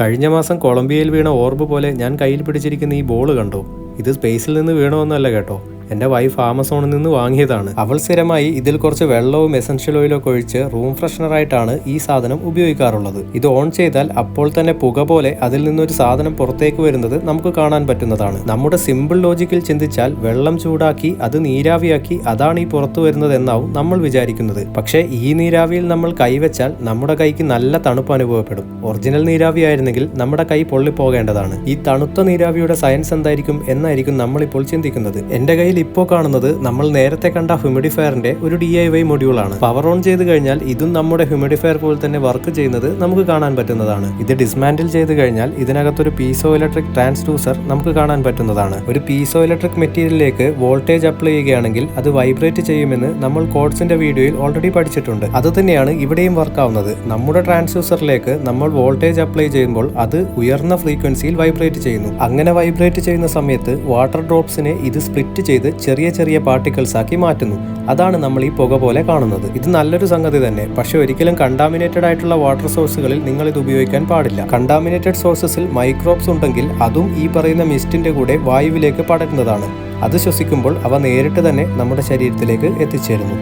കഴിഞ്ഞ മാസം കൊളംബിയയിൽ വീണ ഓർബ് പോലെ ഞാൻ കയ്യിൽ പിടിച്ചിരിക്കുന്ന ഈ ബോൾ കണ്ടോ. ഇത് സ്പേസിൽ നിന്ന് വീണോ എന്നല്ല കേട്ടോ. എന്റെ വൈഫ് ആമസോണിൽ നിന്ന് വാങ്ങിയതാണ്. അവൾ സ്ഥിരമായി ഇതിൽ കുറച്ച് വെള്ളവും എസൻഷ്യൽ ഓയിലും ഒക്കെ ഒഴിച്ച് റൂം ഫ്രഷ്നറായിട്ടാണ് ഈ സാധനം ഉപയോഗിക്കാറുള്ളത്. ഇത് ഓൺ ചെയ്താൽ അപ്പോൾ തന്നെ പുക പോലെ അതിൽ നിന്നൊരു സാധനം പുറത്തേക്ക് വരുന്നത് നമുക്ക് കാണാൻ പറ്റുന്നതാണ്. നമ്മുടെ സിമ്പിൾ ലോജിക്കിൽ ചിന്തിച്ചാൽ വെള്ളം ചൂടാക്കി അത് നീരാവിയാക്കി അതാണ് ഈ പുറത്തു വരുന്നത് എന്നാവും നമ്മൾ വിചാരിക്കുന്നത്. പക്ഷേ ഈ നീരാവിയിൽ നമ്മൾ കൈവച്ചാൽ നമ്മുടെ കൈക്ക് നല്ല തണുപ്പ് അനുഭവപ്പെടും. ഒറിജിനൽ നീരാവി ആയിരുന്നെങ്കിൽ നമ്മുടെ കൈ പൊള്ളിപ്പോകേണ്ടതാണ്. ഈ തണുത്ത നീരാവിയുടെ സയൻസ് എന്തായിരിക്കും എന്നായിരിക്കും നമ്മളിപ്പോൾ ചിന്തിക്കുന്നത്. എന്റെ കയ്യിൽ ഇപ്പോൾ കാണുന്നത് നമ്മൾ നേരത്തെ കണ്ട ഹ്യൂമിഡിഫയറിന്റെ ഒരു ഡി ഐ വൈ മൊഡ്യൂളാണ് പവർ ഓൺ ചെയ്ത് കഴിഞ്ഞാൽ ഇതും നമ്മുടെ ഹ്യൂമിഡിഫയർ പോലെ തന്നെ വർക്ക് ചെയ്യുന്നത് നമുക്ക് കാണാൻ പറ്റുന്നതാണ്. ഇത് ഡിസ്മാൻഡിൽ ചെയ്ത് കഴിഞ്ഞാൽ ഇതിനകത്തൊരു പീസോ ഇലക്ട്രിക് ട്രാൻസ്ഡ്യൂസർ നമുക്ക് കാണാൻ പറ്റുന്നതാണ്. ഒരു പീസോ ഇലക്ട്രിക് മെറ്റീരിയലിലേക്ക് വോൾട്ടേജ് അപ്ലൈ ചെയ്യുകയാണെങ്കിൽ അത് വൈബ്രേറ്റ് ചെയ്യുമെന്ന് നമ്മൾ കോഡ്സിന്റെ വീഡിയോയിൽ ഓൾറെഡി പഠിച്ചിട്ടുണ്ട്. അത് തന്നെയാണ് ഇവിടെയും വർക്ക് ആവുന്നത്. നമ്മുടെ ട്രാൻസ്ഡ്യൂസറിലേക്ക് നമ്മൾ വോൾട്ടേജ് അപ്ലൈ ചെയ്യുമ്പോൾ അത് ഉയർന്ന ഫ്രീക്വൻസിയിൽ വൈബ്രേറ്റ് ചെയ്യുന്നു. അങ്ങനെ വൈബ്രേറ്റ് ചെയ്യുന്ന സമയത്ത് വാട്ടർ ഡ്രോപ്സിനെ ഇത് സ്പ്ലിറ്റ് ചെറിയ ചെറിയ പാർട്ടിക്കിൾസ് ആക്കി മാറ്റുന്നു. അതാണ് നമ്മൾ ഈ പുക പോലെ കാണുന്നത്. ഇത് നല്ലൊരു സംഗതി തന്നെ. പക്ഷെ ഒരിക്കലും കണ്ടാമിനേറ്റഡ് ആയിട്ടുള്ള വാട്ടർ സോഴ്സുകളിൽ നിങ്ങൾ ഇത് ഉപയോഗിക്കാൻ പാടില്ല. കണ്ടാമിനേറ്റഡ് സോഴ്സസിൽ മൈക്രോബ്സ് ഉണ്ടെങ്കിൽ അതും ഈ പറയുന്ന മിസ്റ്റിന്റെ കൂടെ വായുവിലേക്ക് പടരുന്നതാണ്. അത് ശ്വസിക്കുമ്പോൾ അവ നേരിട്ട് തന്നെ നമ്മുടെ ശരീരത്തിലേക്ക് എത്തിച്ചേരുന്നു.